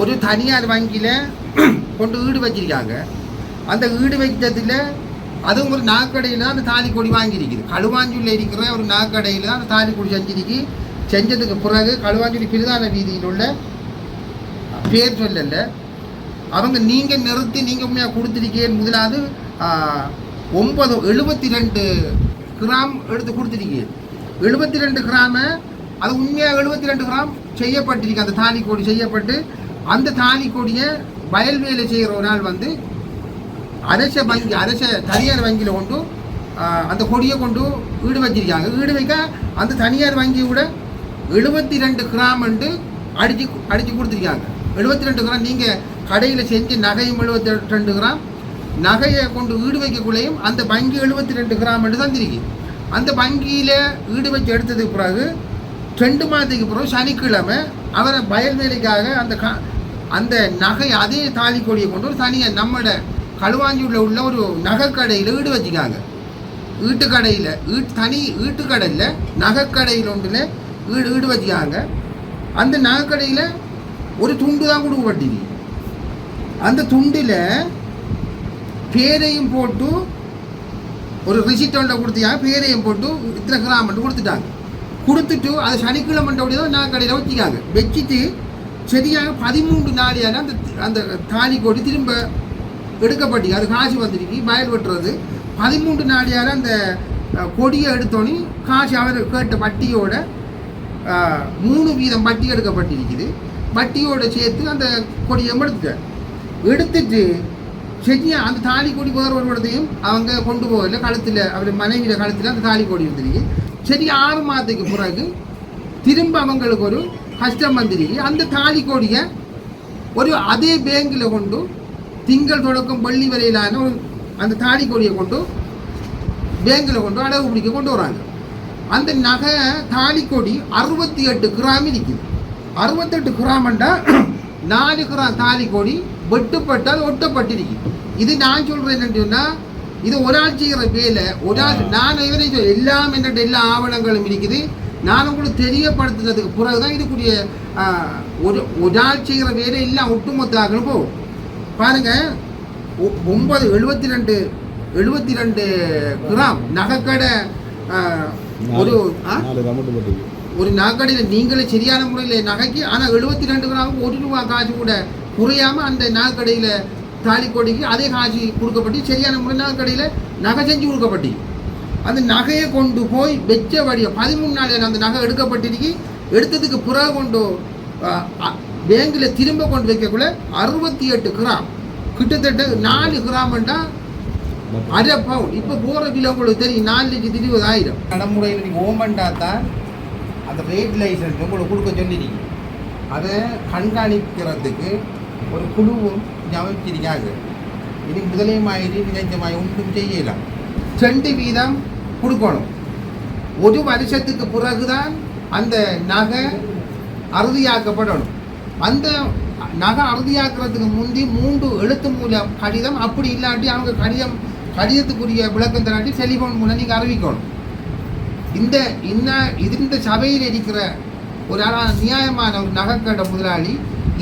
ஒரு தனியார் வங்கியில் கொண்டு ஈடு வச்சிருக்காங்க. அந்த ஈடு வைத்ததில் அதுவும் ஒரு நாக்கடையில் தான் அந்த தாலி கொடி வாங்கியிருக்குது. களுவாஞ்சூரில் இருக்கிற ஒரு நாக்கடையில் தான் அந்த தாலி கொடி செஞ்சிருக்கு. செஞ்சதுக்கு பிறகு களுவாஞ்சூரி பிரதான வீதியில் உள்ள பேர் சொல்லல. அவங்க நீங்கள் நிறுத்தி நீங்கள் உண்மையாக கொடுத்துருக்கீங்க முதலாவது ஒன்பது எழுபத்தி ரெண்டு கிராம் எடுத்து கொடுத்துருக்கீங்க எழுபத்தி ரெண்டு கிராம அது உண்மையாக எழுபத்தி ரெண்டு கிராம் செய்யப்பட்டிருக்கு. அந்த தாலி கோடி செய்யப்பட்டு அந்த தாலி கொடியை வயல் வேலை செய்கிற ஒரு நாள் வந்து அரச வங்கி அரச தனியார் வங்கியில் கொண்டு அந்த கொடியை கொண்டு வீடு வச்சிருக்காங்க. வீடு வைக்க அந்த தனியார் வங்கியோட எழுபத்தி ரெண்டு கிராம் என்று அடிச்சு அடித்து கொடுத்துருக்காங்க. எழுபத்தி ரெண்டு கிராம் நீங்கள் கடையில் செஞ்சு நகையும் எழுபத்தி ரெண்டு கிராம். நகையை கொண்டு வீடு வைக்கக்குள்ளேயும் அந்த வங்கி எழுபத்தி ரெண்டு கிராம் என்று தந்திருக்கு. அந்த வங்கியில் வீடு வச்சு எடுத்ததுக்கு பிறகு ரெண்டு மாதத்துக்கு பிறகு சனிக்கிழமை அவரை வயல் வேலைக்காக அந்த கா அந்த நகை அதே தாலி கொடியை கொண்டு ஒரு தனியாக நம்மட களுவாஞ்சூரில் உள்ள ஒரு நகைக்கடையில் வீடு வச்சுக்காங்க வீட்டுக்கடையில் வீட்டு தனி வீட்டுக்கடையில் நகைக்கடையில் ஒன்றில் வீடு வீடு வச்சுக்காங்க அந்த நகைக்கடையில் ஒரு துண்டு தான் கொடுக்கப்பட்டது அந்த துண்டில் பேரையும் போட்டு ஒரு ரிசிட்டோண்ட கொடுத்தியா பேரையும் போட்டு இத்தனை கிராம் மட்டும் கொடுத்துட்டாங்க. கொடுத்துட்டு அது சனிக்கிழமை தான் நான் வச்சுக்காங்க வச்சுட்டு சரியாக பதிமூன்று நாளையான அந்த அந்த தாலி கொடி திரும்ப எடுக்கப்பட்டு அது காசு வந்துருக்கு வயல் வெட்டுறது பதிமூன்று நாளையான அந்த கொடியை எடுத்தோன்னே காசு அவர் கேட்ட வட்டியோட மூணு வீதம் வட்டி எடுக்கப்பட்டிருக்குது. வட்டியோட சேர்த்து அந்த கொடியை எடுத்துட்டேன் எடுத்துட்டு சரியா அந்த தாலி கொடி வேறு ஒரு இடத்தையும் அவங்க கொண்டு போகல கழுத்தில் அவர் மனைவியோட கழுத்தில் அந்த தாலி கொடி இருந்திருக்கு சரி ஆறு மாதத்துக்கு பிறகு திரும்ப அவங்களுக்கு ஒரு கஷ்டம் வந்துருக்கு அந்த தாலி கொடியை ஒரு அதே பேங்கில் கொண்டு திங்கள் தொடக்கம் வெள்ளி வரையிலான ஒரு அந்த தாலி கொடியை கொண்டு பேங்கில் கொண்டு அடகு பிடிக்க கொண்டு வராங்க. அந்த நகை தாலி கொடி அறுபத்தி எட்டு கிராம் இருக்குது. அறுபத்தெட்டு கிராமண்டா நாலு கிராம் தாலி கொடி வெட்டுப்பட்டால் ஒட்டப்பட்டிருக்கு இது நான் சொல்கிறேன் என்னன்னு சொன்னால் இது ஒரு ஆள் செய்கிற வேலை ஒரு ஆள் நான் இவரை எல்லாம் என்னட்ட எல்லா ஆவணங்களும் இருக்குது. நான் உங்களுக்கு தெரியப்படுத்துனதுக்கு பிறகு தான் இதுக்குரிய ஒரு ஒரு ஆள் செய்கிற வேலை எல்லாம் ஒட்டுமொத்தாகணும் போகும். பாருங்க ஒ- ஒன்பது எழுபத்தி ரெண்டு எழுபத்தி ரெண்டு கிராம் நகைக்கடை ஒரு ஒரு நகைக்கடையில் நீங்களே சரியான முறையில் நகைக்கு ஆனால் எழுபத்தி ரெண்டு கிராம் ஒரு ரூபா காசு கூட குறையாமல் அந்த நகைக்கடையில் தாலி கொடிக்கு அதே காசு கொடுக்கப்பட்டு சரியான முறை நகைக்கடையில் நகை செஞ்சு கொடுக்கப்பட்டு. அந்த நகையை கொண்டு போய் வெச்ச வழியை பதிமூணு நாள் அந்த நகை எடுக்கப்பட்டிருக்கு எடுத்ததுக்கு பிறகு கொண்டு பேங்கில் திரும்ப கொண்டு வைக்கக்குள்ள அறுபத்தி எட்டு கிராம். கிட்டத்தட்ட நாலு கிராம்ண்டா அரை பவுன். இப்போ போகிற கிலோ உங்களுக்கு தெரியும் நாலு லட்சத்தி இருபதாயிரம். நடைமுறையில் நீங்கள் ஓமண்டா தான் அந்த ரேட் லைசன்ஸ் உங்களுக்கு கொடுக்க சொல்லிருக்கீங்க. அதை கண்காணிக்கிறதுக்கு ஒரு குழுவும் அமைச்சிருக்காங்க. இனி முதலையுமாயிரி நினைச்சமாய் ஒன்றும் செய்யலாம் ரெண்டு வீதம் கொடுக்கணும். ஒரு வருஷத்துக்கு பிறகுதான் அந்த நகை அறுதியாக்கப்படணும். அந்த நகை அறுதியாக்குறதுக்கு முந்தி மூன்று எழுத்து மூலம் கடிதம் அப்படி இல்லாட்டி அவங்க கடிதம் கடிதத்துக்குரிய விளக்கம் தராட்டி டெலிஃபோன் மூலம் நீங்கள் அறிவிக்கணும். இந்த இன்ன இது இந்த சபையில் இருக்கிற ஒரு நியாயமான ஒரு நகைக்கடை முதலாளி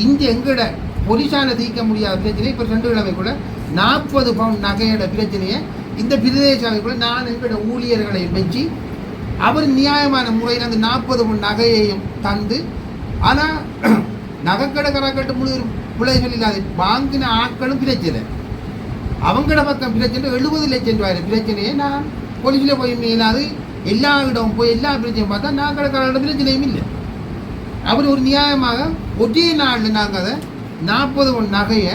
இங்கே எங்கட பொலிசால தீர்க்க முடியாத பிரச்சனை இப்போ ரெண்டு கிழமைக்குள்ள நாற்பது பவுன் நகையோட பிரச்சனையை இந்த பிரதேச நான் எங்கட ஊழியர்களை வச்சு அவர் நியாயமான முறையில் அந்த நாற்பது பொன் நகையையும் தந்து ஆனால் நகைக்கடை கரக்கட்டு முழு பிள்ளை சொல்லிடாது வாங்கின ஆட்களும் பிரச்சனை. அவங்கள பக்கம் பிரச்சனை எழுபது லட்சம் ரூபாய் பிரச்சனையை நான் போலீஸில் போய் மேலாது எல்லா இடம் போய் எல்லா பிரச்சனையும் பார்த்தா நான் கிடக்கிற பிரச்சனையும் இல்லை. அவர் ஒரு நியாயமாக ஒரே நாளில் நாங்கள் அதை நாற்பது ஒன் நகையை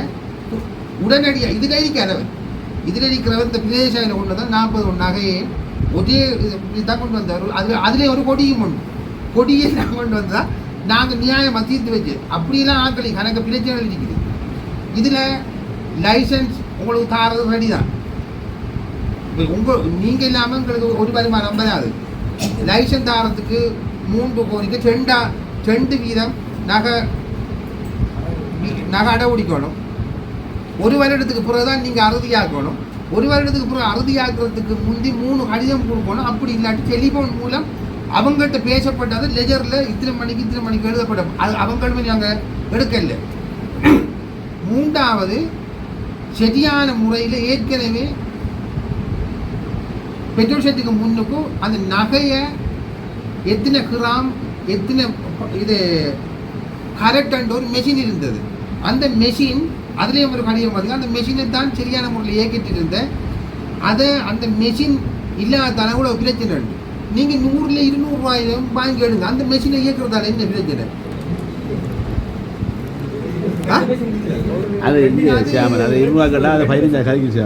உடனடியாக இதில் இருக்கிறவர் இதில் இருக்கிறவர் இந்த பிரதேசத்தில் கொண்டு தான் நாற்பது ஒன்று நகையை ஒரே தான் கொண்டு வந்தார். அதில் அதிலே ஒரு கொடியும் உண்டு. கொடியை நான் கொண்டு வந்தால் நாங்கள் நியாயமாக தீர்த்து வச்சு. அப்படியெல்லாம் ஆக்களி கணக்கு பிரச்சனை இருக்குது. இதில் லைசன்ஸ் உங்களுக்கு தாரது ரெடி தான் உங்கள் நீங்கள் இல்லாமல் எங்களுக்கு ஒரு வருமானம் வராது. லைசன்ஸ் தாரத்துக்கு மூன்று கோரிக்கை ரெண்டா ரெண்டு வீதம் நகை நகை அடவுடிக்கணும் ஒரு வருடத்துக்கு பிறகு தான் நீங்கள் அறுதியாக்கணும் ஒரு வருடத்துக்கு பிறகு அறுதியாக்குறதுக்கு முந்தி மூணு கடிதம் கொடுக்கணும். அப்படி இல்லாட்டி டெலிஃபோன் மூலம் அவங்ககிட்ட பேசப்பட்டது லெஜரில் இத்தனை மணிக்கு இத்தனை மணிக்கு எழுதப்படும். அது அவங்களுமே நாங்கள் எடுக்கல. மூன்றாவது சரியான முறையில் ஏற்கனவே பெட்ரோல் செட்டுக்கு முன்னுக்கும் அந்த நகையை எத்தனை கிராம் எத்தனை இது கரெக்டான ஒரு மெஷின் இருந்தது. அந்த மெஷின் அதுலேயும் ஒரு கடிதம் பாருங்க அந்த மெஷினை தான் சரியான முறையில் இயக்கிட்டு இருந்தேன் அதை அந்த மெஷின் இல்லாதான கூட பிரச்சனை உண்டு. நீங்கள் நூறில் இருநூறுவாயிலும் வாங்கி எடுங்க. அந்த மெஷினை இயக்குறதால என்ன பிரச்சனை? அது பதினஞ்சா கழிக்கு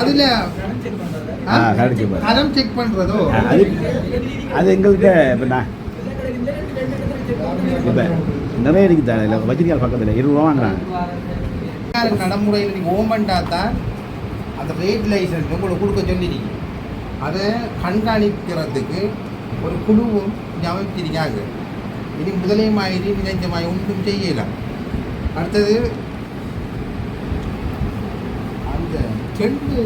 அதுல. தரம் செக் பண்றதோ? அது அது எங்கள்கிட்ட இப்போ நான் இப்போ நிறைய இருக்குது தானே? இல்லை வச்சிருக்கால் பக்கத்தில் இருபது ரூபா வாங்குறாங்க. நடைமுறையில் நீங்கள் ஓமண்டா தான் அந்த ரேட் லைசன்ஸ் உங்களுக்கு கொடுக்க சொல்லிருக்கீங்க. அதை கண்காணிக்கிறதுக்கு ஒரு குழுவும் அமைச்சிருக்காங்க. இனி முதலையுமாயிரி நினைஞ்சமாய் ஒன்றும் செய்யலாம் அடுத்தது அந்த ரெண்டு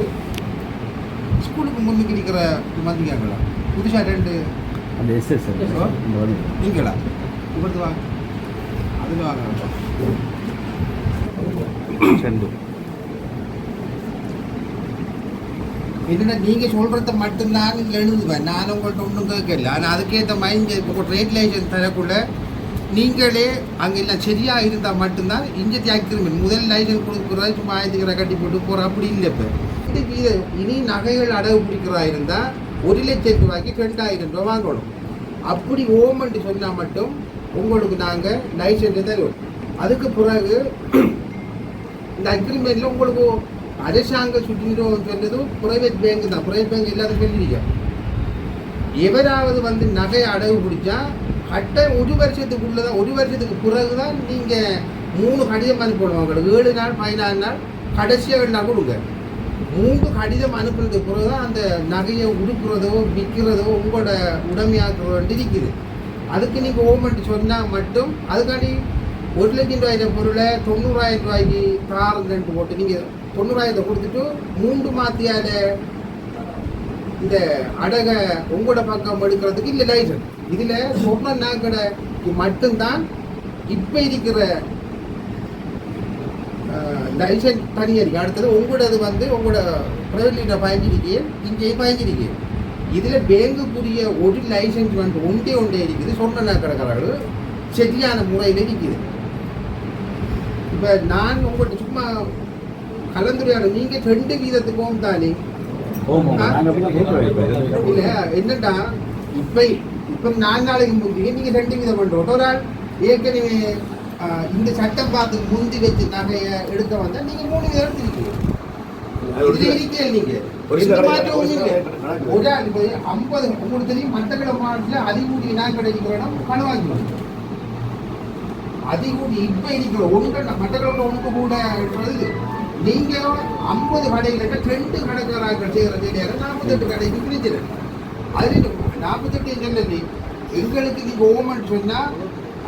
ஸ்கூலுக்கு முன்னுக்கு இருக்கிற மந்திரிக்காங்களா புதுசாக ரெண்டு அந்த எஸ்எஸ் நீங்களா? இவரது வாங்க அதில் வாங்க ரெண்டு என்னடா நீங்க மட்டும்தான் நீங்கள் எழுதுவேன். நான் உங்கள்கிட்ட ஒன்றும் கேட்கல. ஆனால் அதுக்கேற்ற மாதிரி இப்போ ட்ரேட் லைசன்ஸ் தரக்குள்ள நீங்களே அங்கே எல்லாம் சரியாக இருந்தால் மட்டும்தான் இங்கே தியாகிக்கிறீங்க முதல் லைசன்ஸ் கொடுக்குறதா சும்மா ஆயிரத்துக்கு கட்டி போட்டு போகிற அப்படி இல்லை இப்போ. இதுக்கு இது இனி நகைகள் அடகு பிடிக்கிறதா இருந்தால் ஒரு லட்சம் ரூபாய்க்கு ரெண்டாயிரம் ரூபா வாங்கணும். அப்படி ஓமன்ட்டு சொன்னால் மட்டும் உங்களுக்கு நாங்கள் லைசன்ஸ் தருவோம். அதுக்கு பிறகு இந்த அக்ரிமெண்ட்டில் உங்களுக்கு அரசாங்க சுற்றிடும் சொன்னதும் பிரைவேட் பேங்க் தான். பிரைவேட் பேங்க் இல்லாத சொல்லிருக்க எவராவது வந்து நகை அடகு பிடிச்சா கட்ட ஒரு வருஷத்துக்குள்ளதான் ஒரு வருஷத்துக்கு பிறகு தான் நீங்கள் மூணு கடிதம் அனுப்பணும் அவங்களுக்கு. ஏழு நாள் பதினாறு நாள் கடைசியாக ஏழு நாள் கொடுங்க. மூணு கடிதம் அனுப்புறதுக்கு பிறகுதான் அந்த நகையை உடுக்குறதோ விற்கிறதோ உங்களோட உடமையாக்குறதோ இருக்குது. அதுக்கு நீங்கள் ஓமெண்ட் சொன்னால் மட்டும் அதுக்காண்டி ஒரு லட்சம் ரூபாயிரம் பொருளை தொண்ணூறாயிரம் ரூபாய்க்கு தாருங்கன்ட்டு போட்டு நீங்கள் தொண்ணூறாயிரத்தை கொடுத்துட்டு மூன்று மாத்தியால இந்த அடகை உங்களோட பக்கம் எடுக்கிறதுக்கு இல்லை லைசன்ஸ் இதில் சொன்ன நாக்கடை மட்டும்தான் இப்போ இருக்கிற லைசன்ஸ் தனியாக அடுத்தது உங்களோடது வந்து உங்களோட ப்ரைவேட் லீடர் பயஞ்சிருக்கீங்க இங்கேயும் பயஞ்சிருக்கீங்க இதில் பேங்குக்குரிய ஒரு லைசன்ஸ் வந்து ஒன்றே ஒன்றே இருக்குது. சொன்ன நாக்கடைக்காரர்கள் சரியான முறையில் இருக்குது இப்போ நான் உங்கள்கிட்ட சும்மா கலந்துரையாட நீங்கள் ரெண்டு வீதத்துக்கும் தானே? நாங்கள் இல்ல என்னடா இப்ப இப்ப நாலு நாளைக்கு முந்தைய நீங்க ரெண்டு விதம் பண்றோம். ஒரு ஆள் ஏற்கனவே இந்த சட்டம் பார்த்து முந்தி வச்சு நகைய எடுக்க வந்தா நீங்க மூணு விதம் எடுத்துருக்கீங்க இதுல ஐம்பது உங்களுக்கு தெரியும் மட்டக்கள மாவட்டத்துல அதிகூடிய நான் கிடைக்கிற இடம் அதிகூடி இப்ப இருக்கிற ஒன்று மட்டக்கள ஒன்று கூட இருக்கிறது நீங்க ஐம்பது கடைகள் ரெண்டு கடைக்காரர்கள் செய்கிற செய்யற நாற்பத்தெட்டு கடைக்கு பிரிச்சிருங்க அது நாற்பத்தெட்டு சொல்லி எங்களுக்கு நீங்க ஓமன் சொன்னா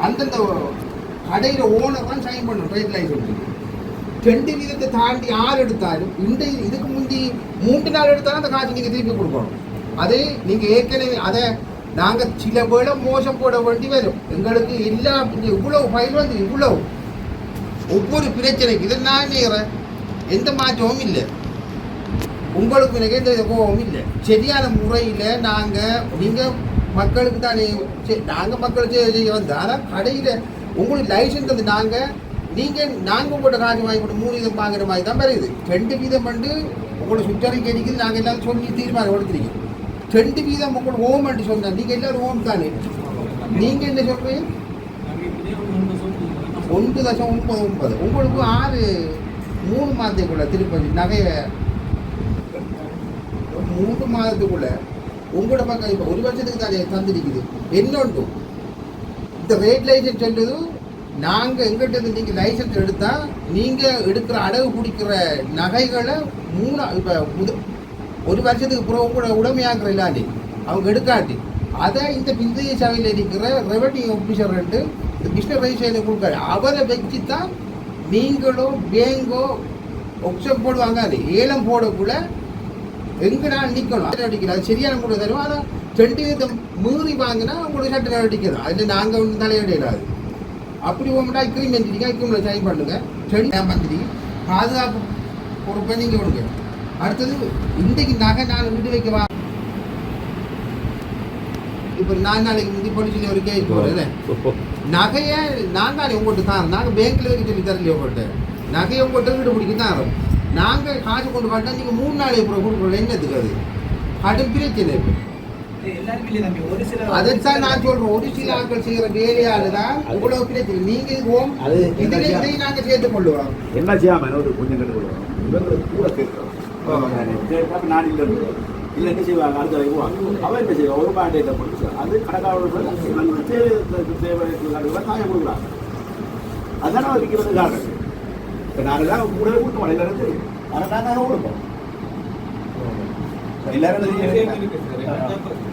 அந்தந்த கடையில ஓனர் தான் சைன் பண்ணணும். ட்ரேட் லைசன்ஸ் ரெண்டு வீதத்தை தாண்டி ஆறு எடுத்தாலும் இந்த இதுக்கு முந்தி மூன்று நாள் எடுத்தாலும் அந்த காசு நீங்கள் திருப்பி கொடுக்கணும். அதே நீங்கள் ஏற்கனவே அதை நாங்கள் சில வேளை மோசம் போட வேண்டி வரும். எங்களுக்கு எல்லா இவ்வளவு ஃபைல் வந்து இவ்வளவு. ஒவ்வொரு பிரச்சனைக்கு இதை நான் செய்கிறேன் எந்த மாற்றமும் இல்லை. உங்களுக்கு எனக்கு எந்த கோபமும் இல்லை. சரியான முறையில் நாங்கள் நீங்கள் மக்களுக்கு தானே நாங்கள் மக்கள் செய்ய செய்ய ஆனால் கடையில் உங்களுக்கு லைசன்ஸ் வந்து நாங்கள் நீங்கள் நாங்கள் உங்களோட காசு வாங்கி கொண்டு மூணு வீதம் வாங்குற மாதிரி தான் வருது. ரெண்டு வீதம் பண்ணு உங்களோட சுற்றறிக்கை அடிக்குது நாங்கள் எல்லாரும் சொல்லி தீர்மானம் கொடுத்துருக்கோம் ரெண்டு வீதம் உங்களோட ஓம் சொன்னால் நீங்கள் எல்லாரும் ஓம் தானே? நீங்கள் என்ன சொல்கிறீங்க ஒன்று தசம் ஒன்பது ஒன்பது. உங்களுக்கு ஆறு மூணு மாதத்துக்குள்ள திருப்பதி நகையை மூணு மாதத்துக்குள்ள உங்களோட பக்கம் இப்போ ஒரு வருஷத்துக்கு தானே தந்திருக்குது. என்னொன்று இந்த வெயிட் லைசன்ஸ் சொல்றது நாங்கள் எங்கிட்ட இருந்து நீங்கள் லைசன்ஸ் எடுத்தால் நீங்கள் எடுக்கிற அடகு பிடிக்கிற நகைகளை மூணு இப்போ முத ஒரு வருஷத்துக்கு பிறகு கூட உடமையாக்குற இல்லாண்டி அவங்க எடுக்காட்டி. அதை இந்த பிந்தைய சபையில் இருக்கிற ரெவன்யூ ஆஃபீஸர் ரெண்டு இந்த பிஸ்னஸ் ரெஜிஸ்ட்ரேஷன் கொடுக்காரு அவரை வச்சு தான் நீங்களோ பேங்கோ ஒப்ஷன் போடுவாங்க. அது ஏலம் போடக்குள்ள எங்கே நான் நிற்கணும் அதில் அடிக்கணும் அது சரியான கூட தருவோம். ஆனால் ரெண்டு விதம் மீறி வாங்கினா உங்களுக்கு சட்ட அடிக்கணும். அதில் நாங்கள் ஒன்றும் தலையிடாது அப்படி போகமாட்டா இக்கையும் வந்துட்டீங்க இக்கையும் சைன் பண்ணுங்க செடி வந்துட்டீங்க பாதுகாப்பு பொறுப்பை நீங்கள் கொடுங்க அடுத்தது இன்றைக்கு நகை நான் வீடு வைக்கவா இப்போ நாலு நாளைக்கு முந்தி படிச்சு ஒரு கேஸ் போகிறேன் நகையை நான் தானே உங்கள்கிட்ட தான் நாங்கள் பேங்க்கில் வைக்க சொல்லி தரலையே உங்கள்கிட்ட நகையை உங்கள்கிட்ட வீடு பிடிக்க தான் நாங்கள் காசு கொண்டு காட்டினா நீங்கள் மூணு நாளைக்கு அப்புறம் கொடுக்குறோம் என்னத்துக்கு அது? கடும் பிரச்சனை. இப்போ அதைத்தான் நான் சொல்றேன். ஒரு சில ஆட்கள் செய்யற வேலையால தான் இவ்வளவு பிரச்சனை. நீங்க இது ஓம் அது இதுல இதை நாங்க சேர்த்து கொள்ளுவோம். என்ன செய்யாம ஒரு கொஞ்சம் கண்டு கொடுவோம் இவங்களுக்கு கூட நான் இல்லை. இல்லை என்ன செய்வாங்க? அடுத்த வைக்குவாங்க அவன் என்ன செய்வான்? ஒரு பாண்டேட்டை போட்டு அது கணக்காளர்கள் தேவை விவசாயம் கொடுக்குறாங்க. அதான அவர் விற்கிறது காரணம். இப்போ நாங்கள் தான் கூட கூட்டம் வலையில இருந்து அதை தான் நாங்கள் கொடுப்போம் எல்லாரும்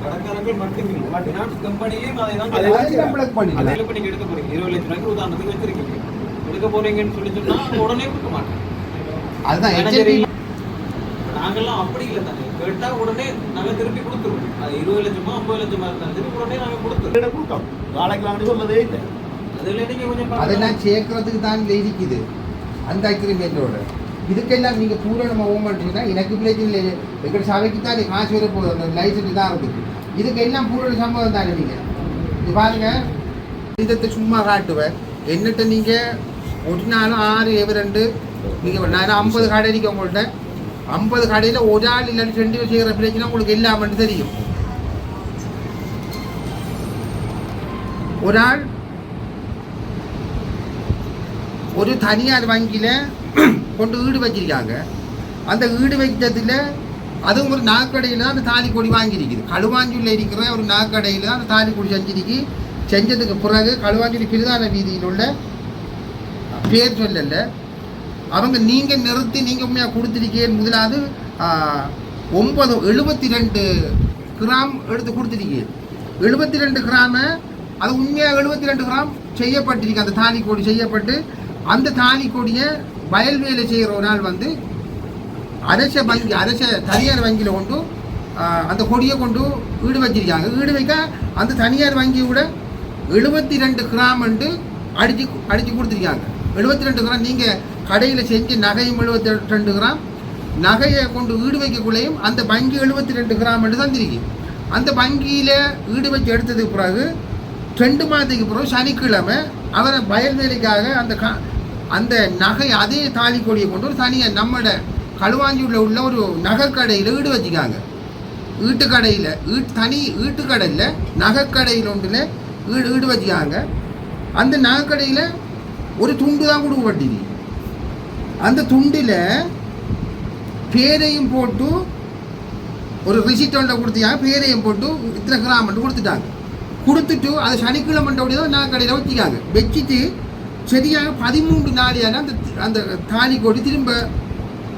கடற்கரைகள் மட்டும் ஃபினான்ஸ் கம்பெனிலையும் அதை தான் நீங்கள் எடுக்க போறீங்க? இருபது லட்சம் ரூபாய்க்கு உதாரணத்துக்கு வச்சிருக்கீங்க. எடுக்க போறீங்கன்னு சொல்லி சொன்னா உடனே கொடுக்க மாட்டேன் அதுதான். நாங்கெல்லாம் அப்படி இல்லை தானே கேட்டா உடனே நாங்க திருப்பி கொடுத்துருவோம். அது இருபது லட்சமா ஐம்பது லட்சமா இருந்தாலும் உடனே நாங்க கொடுத்துருவோம். கொடுத்தோம்? நாளைக்கு சொல்லதே இல்லை. அதுல நீங்க கொஞ்சம். அதெல்லாம் சேர்க்கறதுக்கு தான் இருக்குது. அந்த அக்ரிமெண்டோட இதுக்கெல்லாம் நீங்க பூரணமா ஓம் எனக்கு பிரச்சனை இல்லை எங்க சபைக்கு தான் காசு வர போதும் அந்த லைசன்ஸ் தான் இருக்குது. இதுக்கு என்ன பூரண சம்பவம் தானே நீங்க? இது பாருங்க. இதை சும்மா காட்டுவேன். என்னட்ட நீங்க ஒரு நாளும் ஆறு ஏவ ரெண்டு. நீங்க நான் ஐம்பது கடை இருக்கு உங்கள்கிட்ட ஐம்பது கடையில் ஒரு ஆள் இல்லைன்னு ரெண்டு பேர் செய்கிற பிரச்சனை உங்களுக்கு இல்லாமட்டு தெரியும். ஒரு ஆள் ஒரு தனியார் வங்கியில் கொண்டு வீடு வச்சிருக்காங்க. அந்த வீடு வைக்கிறதுல அதுவும் ஒரு நாக்கடையில் தான் அந்த தாலி கொடி வாங்கியிருக்குது. களுவாஞ்சூரில் இருக்கிற ஒரு நாக்கடையில் தான் அந்த தாலி கொடி செஞ்சிருக்கு. செஞ்சதுக்கு பிறகு களுவாஞ்சூரி பிரதான வீதியில் உள்ள பேர் சொல்லல. அவங்க நீங்கள் நிறுத்தி நீங்கள் உண்மையாக கொடுத்துருக்கீங்க முதலாவது ஆ, ஒன்பது எழுபத்தி ரெண்டு கிராம் எடுத்து கொடுத்துருக்கீங்க எழுபத்தி ரெண்டு கிராம அது உண்மையாக எழுபத்தி ரெண்டு கிராம் செய்யப்பட்டிருக்கு. அந்த தாலி கொடி செய்யப்பட்டு அந்த தாலி கொடியை வயல் வேலை செய்கிற ஒரு நாள் வந்து அரச வங்கி அரச தனியார் வங்கியில் கொண்டு அந்த கொடியை கொண்டு வீடு வச்சிருக்காங்க. வீடு வைக்க அந்த தனியார் வங்கியோட எழுபத்தி ரெண்டு கிராம் வந்து அடிச்சு அடிச்சு கொடுத்துருக்காங்க. எழுபத்தி ரெண்டு கிராம் நீங்கள் கடையில் செஞ்சு நகையும் எழுபத்தி ரெண்டு கிராம். நகையை கொண்டு வீடு வைக்கக்குள்ளேயும் அந்த வங்கி எழுபத்தி ரெண்டு கிராம் வந்து தந்திருக்கு. அந்த வங்கியில் வீடு வச்சு எடுத்ததுக்கு பிறகு ரெண்டு மாதத்துக்கு பிறகு சனிக்கிழமை அவரை வயல் வேலைக்காக அந்த கா அந்த நகை அதே தாலி கொடியை கொண்டு ஒரு தனியாக நம்மட களுவாஞ்சியூரில் உள்ள ஒரு நகைக்கடையில் வீடு வச்சுக்காங்க வீட்டுக்கடையில் வீட்டு தனி வீட்டுக்கடையில் நகைக்கடையில் ஒன்றில் வீடு வீடு வச்சுக்காங்க அந்த நகைக்கடையில் ஒரு துண்டு தான் கொடுக்கப்பட்டிருக்கு அந்த துண்டில் பேரையும் போட்டு ஒரு ரிசிட்டோண்ட ஒன்றை கொடுத்தாங்க பேரையும் போட்டு இத்தனை கிராம் மட்டும் கொடுத்துட்டாங்க. கொடுத்துட்டு அது சனிக்கிழமை தான் நகைக்கடையில் கடையில் வச்சுக்காங்க வச்சுட்டு சரியாக பதிமூன்று நாளையான அந்த அந்த தாலி கொடி திரும்ப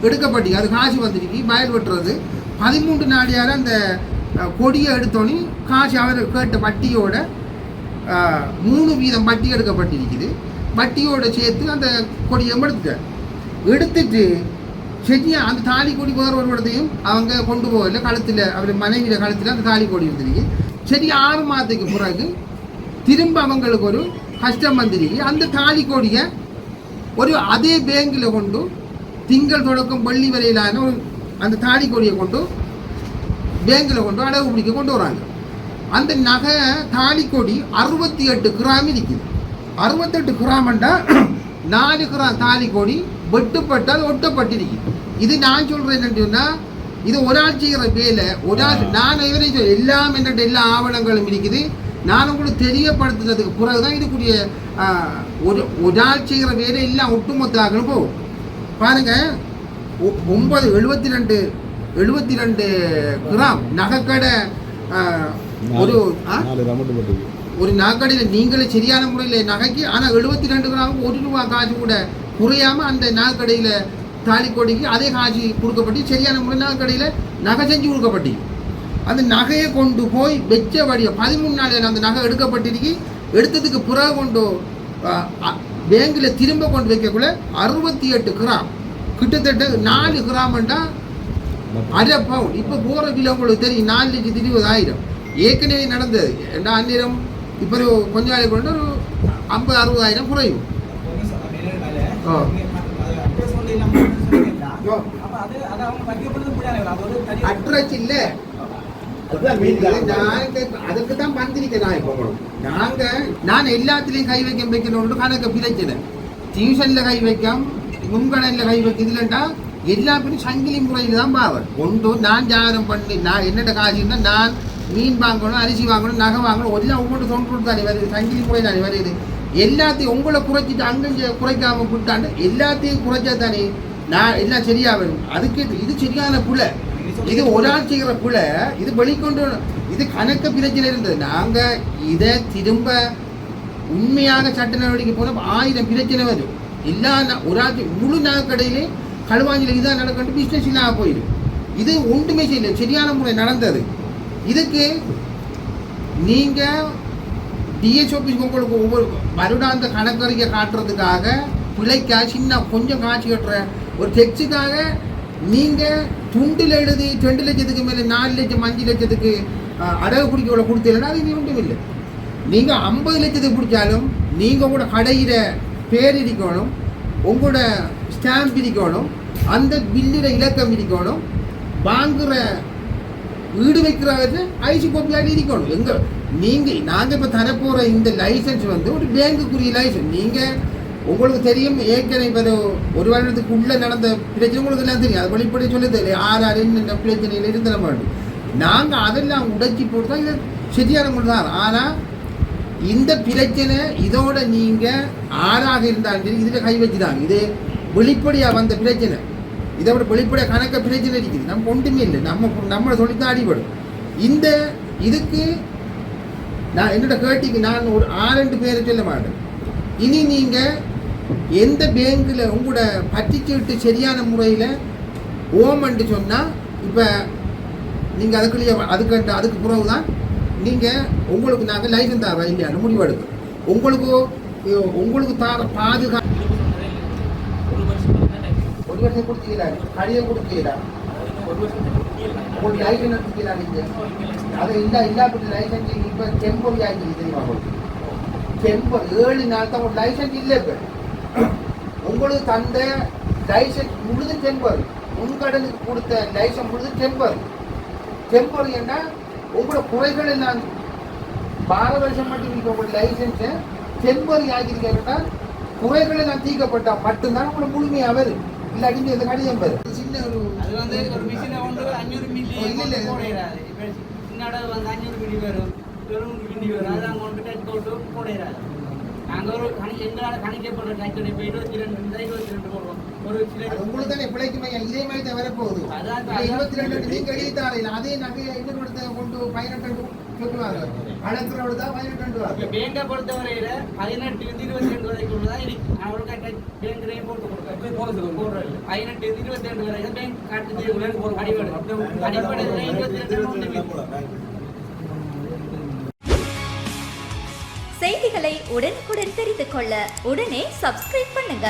எடுக்கப்பட்டீங்க அது காசு வந்துருக்கு. வயல் வெட்டுறது பதிமூன்று நாடியார் அந்த கொடியை எடுத்தோன்னே காசு அவர் கேட்ட வட்டியோட மூணு வீதம் வட்டி எடுக்கப்பட்டிருக்குது. வட்டியோட சேர்த்து அந்த கொடியை எடுத்துட்டேன் எடுத்துட்டு சரியா அந்த தாலி கொடி வேறு ஒரு இடத்தையும் அவங்க கொண்டு போகல. கழுத்தில் அவர் மனைவியில கழுத்தில் அந்த தாலி கொடி இருந்திருக்கு சரி ஆறு மாதத்துக்கு பிறகு திரும்ப அவங்களுக்கு ஒரு கஷ்டம் வந்துருக்கு. அந்த தாலி கொடியை ஒரு அதே பேங்கில் கொண்டு திங்கள் தொடக்கம் வெள்ளி வரையிலான ஒரு அந்த தாலி கொடியை கொண்டு பேங்கில் கொண்டு அடகு பிடிக்க கொண்டு வராங்க. அந்த நகை தாலி கொடி அறுபத்தி எட்டு கிராம் இருக்குது. அறுபத்தெட்டு கிராமண்டா நாலு கிராம் தாலி கொடி வெட்டுப்பட்டு அது ஒட்டப்பட்டிருக்கு இது நான் சொல்கிறேன் என்னன்னு சொன்னால் இது ஒரு ஆள் செய்கிற வேலை ஒரு ஆள் நான் இவரை சொல் எல்லாம் என்னட்ட எல்லா ஆவணங்களும் இருக்குது. நான் உங்களுக்கு தெரியப்படுத்துறதுக்கு பிறகு தான் இதுக்குரிய ஒரு ஒரு ஆள் செய்கிற வேலை எல்லாம் ஒட்டுமொத்தமாக போகும். பாருங்க ஒ- ஒன்பது எழுபத்தி ரெண்டு எழுபத்தி ரெண்டு கிராம் நகைக்கடை ஒரு ஒரு நகைக்கடையில் நீங்களே சரியான முறையில் நகைக்கு ஆனால் எழுபத்தி ரெண்டு கிராமுக்கு ஒரு ரூபா காசு கூட குறையாமல் அந்த நகைக்கடையில் தாலிக்கோடிக்கு அதே காசு கொடுக்கப்பட்டு சரியான முறை நகைக்கடையில் நகை செஞ்சு கொடுக்கப்பட்டு. அந்த நகையை கொண்டு போய் வெச்ச வடிய பதிமூணு நாளில் அந்த நகை எடுக்கப்பட்டிருக்கு எடுத்ததுக்கு பிறகு கொண்டு பேங்கில் திரும்ப கொண்டு வைக்கக்குள்ள அறுபத்தி எட்டு கிராம். கிட்டத்தட்ட நாலு கிராம்ண்டா அரை பவுன். இப்போ போகிற கிலோ உங்களுக்கு தெரியும் நாலு லட்சத்தி இருபதாயிரம். ஏற்கனவே நடந்தது. ரெண்டா அந்நேரம் இப்போ ஒரு கொஞ்ச நாளைக்கு கொண்டு ஒரு ஐம்பது அறுபதாயிரம் குறையும். அட்ரஸ் இல்லை. அதுக்கு தான் வந்திருக்கேன் நான் இப்போ. நாங்க நான் எல்லாத்துலயும் கை வைக்க வைக்கணும்னு கணக்கு பிரச்சனை டியூஷன்ல கை வைக்கம் முன்கடன்ல கை வைக்க இதுலண்டா எல்லா பேரும் சங்கிலி முறையில் தான் பாவன் ஒன்று நான் ஜாதகம் பண்ணி நான் என்னோட காசு இருந்தா நான் மீன் வாங்கணும் அரிசி வாங்கணும் நகை வாங்கணும் எல்லாம் ஒவ்வொரு தொண்டு தானே வருது சங்கிலி முறை தானே வருது எல்லாத்தையும் உங்களை குறைச்சிட்டு அங்கே குறைக்காம விட்டாண்டு? எல்லாத்தையும் குறைச்சா தானே நான் எல்லாம் சரியா வரும். அதுக்கு இது சரியான புள்ள இது ஒரு ஆள் செய்கிற புள்ள இது வெளிக்கொண்டு இது கணக்கு பிரச்சனை இருந்தது. நாங்க இதை திரும்ப உண்மையாக சட்ட நடவடிக்கை போன ஆயிரம் பிரச்சனை வரும். எல்லா ஒரு ஆள் முழு நகைக்கடையிலே களுவாஞ்சில இதான் நடக்கணும் பிஸ்னஸ் இல்லாம போயிடும் இது ஒன்றுமே செய்யல. சரியான முறை நடந்தது. இதுக்கு நீங்க டிஎஸ் ஆஃபீஸ் உங்களுக்கு ஒவ்வொரு வருடாந்த கணக்கறிக்கை காட்டுறதுக்காக பிழைக்கா சின்ன கொஞ்சம் காட்சி கட்டுற ஒரு டெக்ஸுக்காக நீங்கள் துண்டில் எழுதி ரெண்டு லட்சத்துக்கு மேலே நாலு லட்சம் அஞ்சு லட்சத்துக்கு அஹ், அடகு பிடிக்க கொடுத்தீங்கன்னா அது இனி ஒன்றும் இல்லை. நீங்கள் ஐம்பது லட்சத்துக்கு பிடிச்சாலும் நீங்கள் உங்களோட கடையில் பேர் இருக்கணும் உங்களோட ஸ்டாம்ப் இருக்கணும் அந்த பில்லில் இலக்கம் இருக்கணும் வாங்குகிற வீடு வைக்கிறவரு ஐசி கோப்பியாக இருக்கணும் எங்கள் நீங்கள் நாங்கள் இப்போ தரப்போகிற இந்த லைசன்ஸ் வந்து ஒரு பேங்குக்குரிய லைசன்ஸ் நீங்கள் உங்களுக்கு தெரியும் ஏற்கனவே இப்போ ஒரு வருடத்துக்கு உள்ளே நடந்த பிரச்சனை உங்களுக்கு எல்லாம் தெரியும். அது வெளிப்படை சொல்லி இல்லையா? ஆறு ஆறு இந்த பிரச்சனையில் இருந்த மாட்டோம் நாங்கள் அதெல்லாம் உடைச்சி போட்டு தான் இதை சரியான முறை தான் ஆனால் இந்த பிரச்சனை இதோட நீங்கள் ஆறாக இருந்தாலும் சரி இதில் கை வச்சுதாங்க இது வெளிப்படையாக வந்த பிரச்சனை. இதை விட வெளிப்படையாக கணக்க பிரச்சனை இருக்குது. நம்ம ஒன்றுமே இல்லை. நம்ம நம்மளை சொல்லித்தான் அடிபடும். இந்த இதுக்கு நான் என்னோட கேட்டிக்கு நான் ஒரு ஆறு பேரை சொல்ல மாட்டேன். இனி நீங்கள் எந்த பேங்க்ல உங்களோட பற்றிச்சீட்டு சரியான முறையில் ஓமன்ட்டு சொன்னா இப்போ நீங்கள் அதுக்குள்ளேயே அதுக்கு அதுக்கு பிறகு தான் நீங்கள் உங்களுக்கு நாங்கள் லைசன்ஸ் தரோம் இல்லையான்னு முடிவெடுக்கும். உங்களுக்கு உங்களுக்கு தர பாதுகா ஒரு வருஷம் கொடுத்தீங்களா? கடிதம் கொடுத்தீங்களா? உங்களுக்கு லைசன்ஸ் எடுத்துக்கலாம் நீங்கள் அது இல்லை இல்லாப்பட்ட லைசன்ஸ் இப்போ டெம்பரரி ஆகிடுச்சு தெரியுமா டெம்பர் ஏழு நாள் தான் ஒரு லைசன்ஸ் இல்லை இப்போ. உங்களுக்கு தந்த லைசன்ஸ் முழுது டெம்பர் முன்கடனுக்கு கொடுத்த லைசன்ஸ் முழுது டெம்பர் டெம்பர் என்ன? உங்களோட குறைகள் எல்லாம் பாரத வருஷம் மட்டும் நீங்க உங்களோட லைசன்ஸை டெம்பரரி ஆகியிருக்கா குறைகள் எல்லாம் தீர்க்கப்பட்டா மட்டும்தான் உங்களை முழுமையா வரும் இல்லாட்டி இந்த கடிதம் வரும் சின்ன ஒரு அது வந்து ஒரு மிஷினை கொண்டு அஞ்சூறு மில்லி இல்ல, இல்ல. இப்போ சின்னோட வந்து அஞ்சூறு மில்லி வரும். எழுநூறு மில்லி வரும். அதான் கொண்டு போட்டு போடையிறாது நாங்கள் ஒரு கணி எங்களால் கணிக்கப்படுற டச் இப்போ இருபத்தி ரெண்டு இருந்தா இருபத்தி ரெண்டு போடுவோம் ஒரு சில உங்களுக்கு தானே பிழைக்குமே இதே மாதிரி தான் வரப்போகுது. அதான் இந்த இருபத்தி ரெண்டு நீங்க எழுதித்தாரில் அதே நகையை இன்னொருத்த கொண்டு பதினெட்டு சொல்லுவாங்க அளக்குறவடு தான் பதினெட்டு வாங்க. பேங்கை பொறுத்தவரையில பதினெட்டு இருந்து இருபத்தி ரெண்டு வரைக்கும் தான் இருக்கு. நான் ஒரு பேங்க்லையும் போட்டு கொடுப்பேன் போடுறேன். பதினெட்டு இருபத்தி ரெண்டு வரை பேங்க் காட்டு அடிப்படை அடிப்படையில் இருபத்தி ரெண்டு உடனுக்குடன் தெரிந்து கொள்ள உடனே சப்ஸ்கிரைப் பண்ணுங்க.